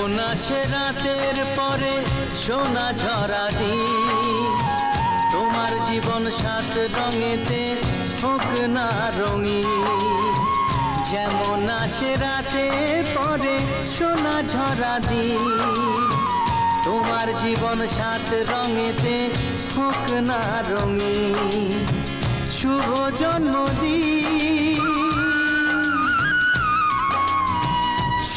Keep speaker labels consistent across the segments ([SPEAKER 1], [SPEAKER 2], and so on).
[SPEAKER 1] আসে রাতের পরে সোনা ঝরা দিন। তোমার জীবন সাত রঙেতে হোক না রঙিন। যেমন আসে রাতের পরে সোনা ঝরা দিন। তোমার জীবন সাত রঙেতে হোক না রঙিন। শুভ জন্মদিন।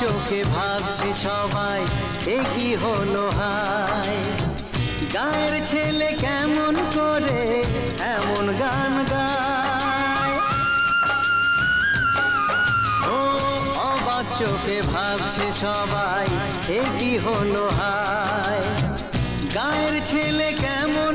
[SPEAKER 1] চোখে ভাবছে সবাই, এ কি হলো হায়? গায়ের ছেলে কেমন করে এমন গান গায়? ও অবাক চোখে ভাবছে সবাই, এ কি হলো হায়? গায়ের ছেলে কেমন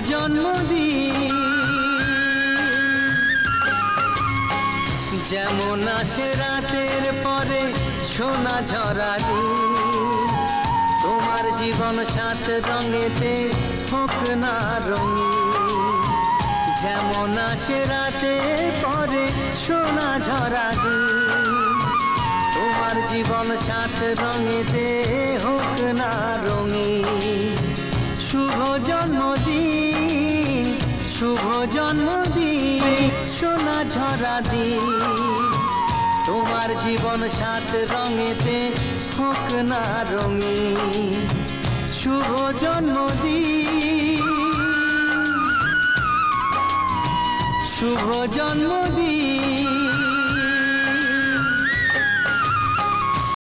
[SPEAKER 1] জন্মদিন। যেমন আসে রাতের পরে সোনা ঝরা দিন। তোমার জীবন সাত রঙেতে হোক না রঙিন। যেমন আসে রাতের পরে সোনা ঝরা তোমার জীবন সাত রঙেতে হোক না রঙিন। শুভ জন্মদিন শুভ জন্মদিন, সোনা ঝরা দিন। তোমার জীবন সাত রঙেতে হোক না রঙিন। শুভ জন্মদিন শুভ জন্মদিন।